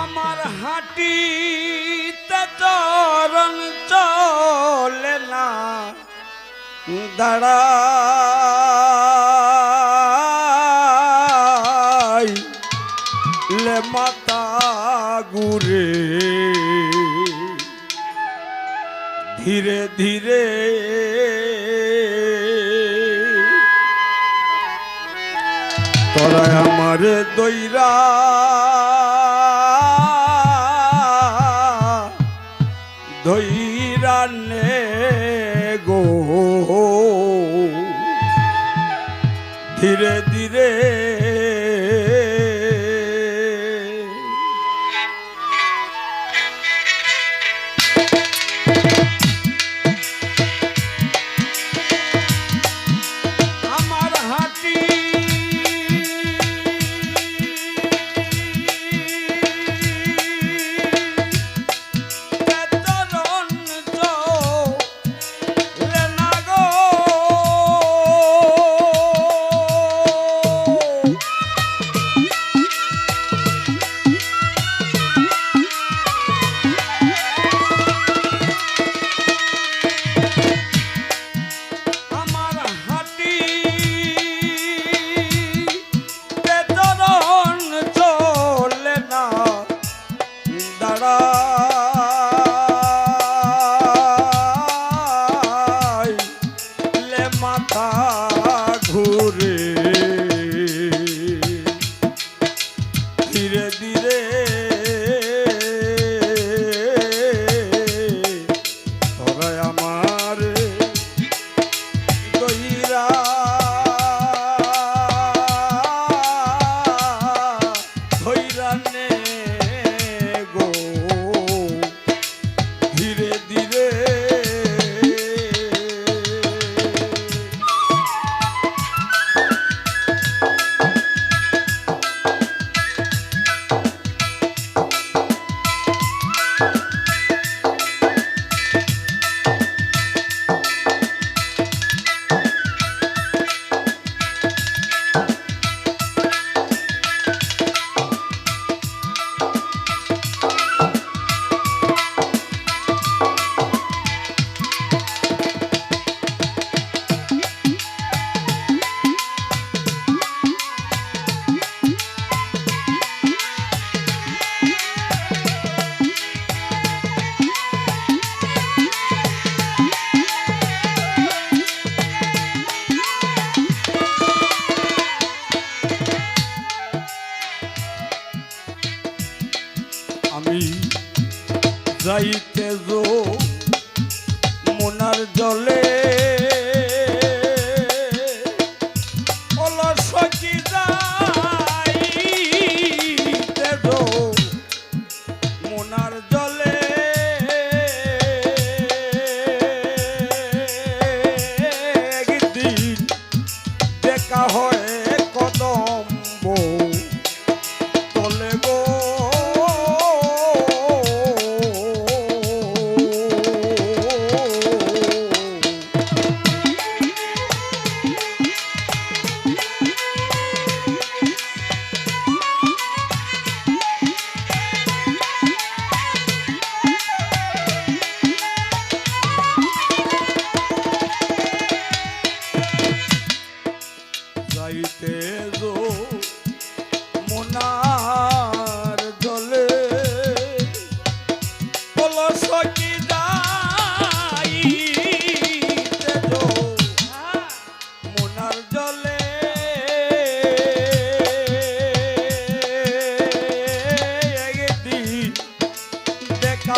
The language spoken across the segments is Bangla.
আমার হাটি তরণ চলে না। দাঁড়া লে মাতা গুরে। ধীরে ধীরে তোরা আমার দৈরা ধৈরানে গো। ধীরে ধীরে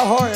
Ahoy!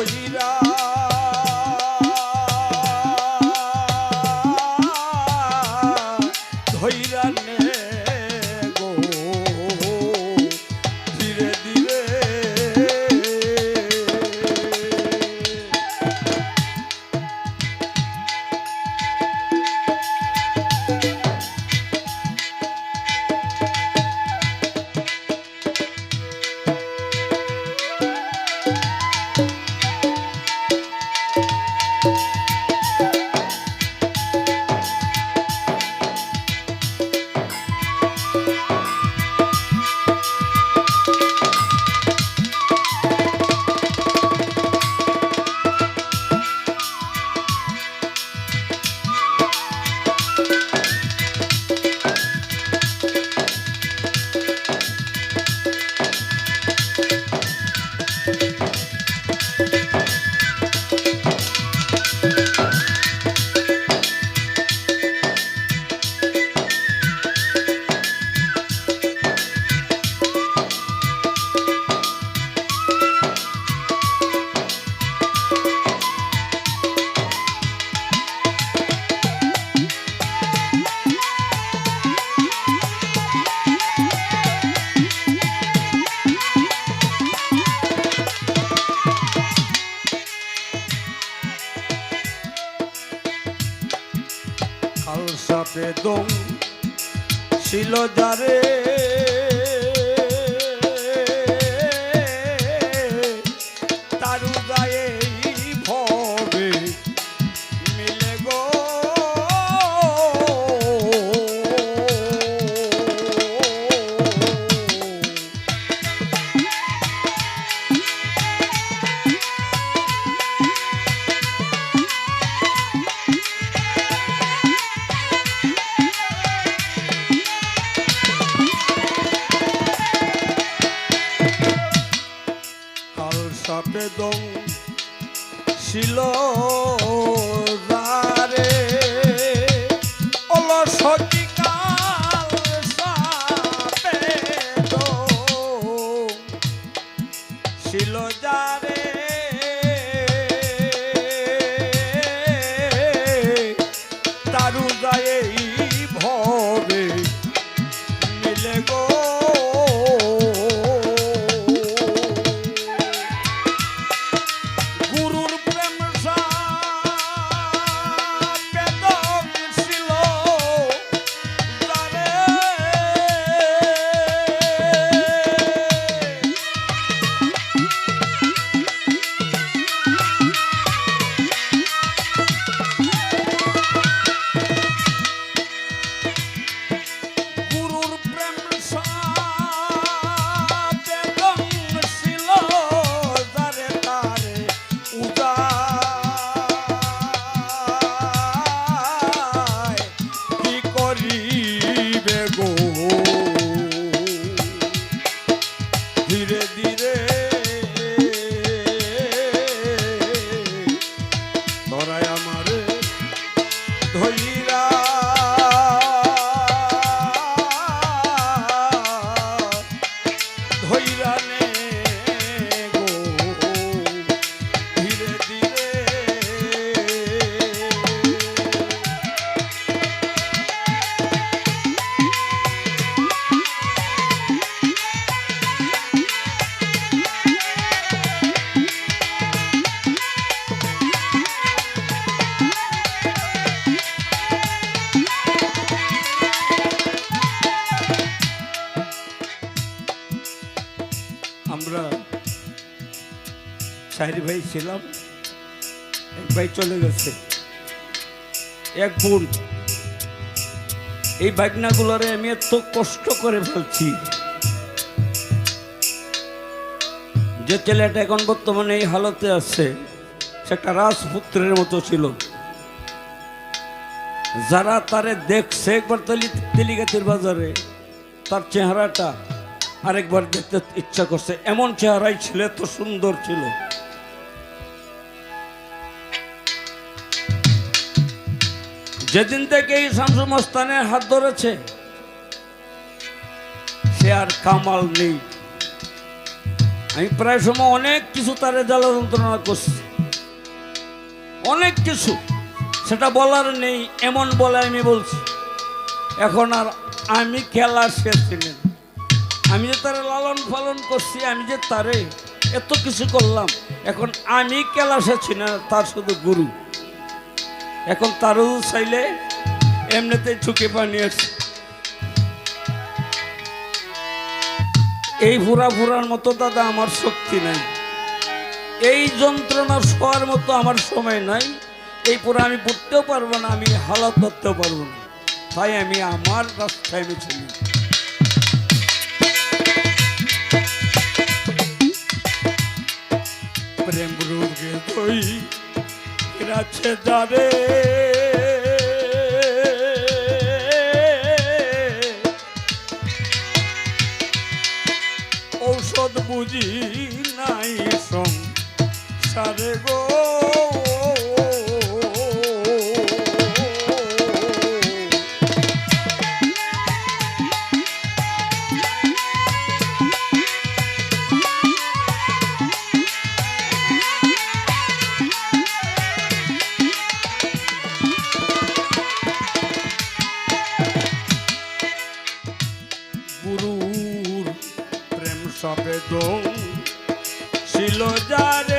হইরা হালসাতে দম ছিল যারে অলসকি কাল সাপে দং ছিল যারে তারু গায়ে ভবে মিলে গো চার ভাই ছিলাম এক ভাই চলে গেছে। এক বোন, এই বাগনাগুলোরে আমি এত কষ্ট করে ফেলছি যে ছেলেটা এখন বর্তমানে এই হালতে আছে। সেটা রাজপুত্রের মতো ছিল। যারা তারে দেখছে, একবার তেলি, তেলিগাতির বাজারে, তার চেহারাটা আরেকবার দেখতে ইচ্ছা করছে। এমন চেহারাই ছিল এত সুন্দর ছিল। যেদিন থেকে এই শামসু মস্তানের হাত ধরেছে, সে আর কামাল নেই। আমি প্রায় সময় অনেক কিছু তারে জ্বালা যন্ত্রণা করছি। অনেক কিছু, সেটা বলার নেই, এমন বলে আমি বলছি। এখন আর আমি খেলা সে ছিলেন আমি যে তারে লালন পালন করছি, আমি যে তারে এত কিছু করলাম, এখন আমি ছি না তার শুধু গুরু। এখন তারও চাইলে এমনিতে ঝুঁকে পানি আছে। এই ভুরা ভুরার মতো দাদা আমার শক্তি নাই। এই যন্ত্রণা শোয়ার মতো আমার সময় নাই। এই পুরা আমি পড়তেও পারব না, আমি হালত করতেও পারব না। তাই আমি আমার রাস্তায় আমি চলি প্রেম রোগে রাছে যারে প্রেম সবেদন শিল যারে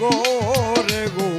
গো রে গো।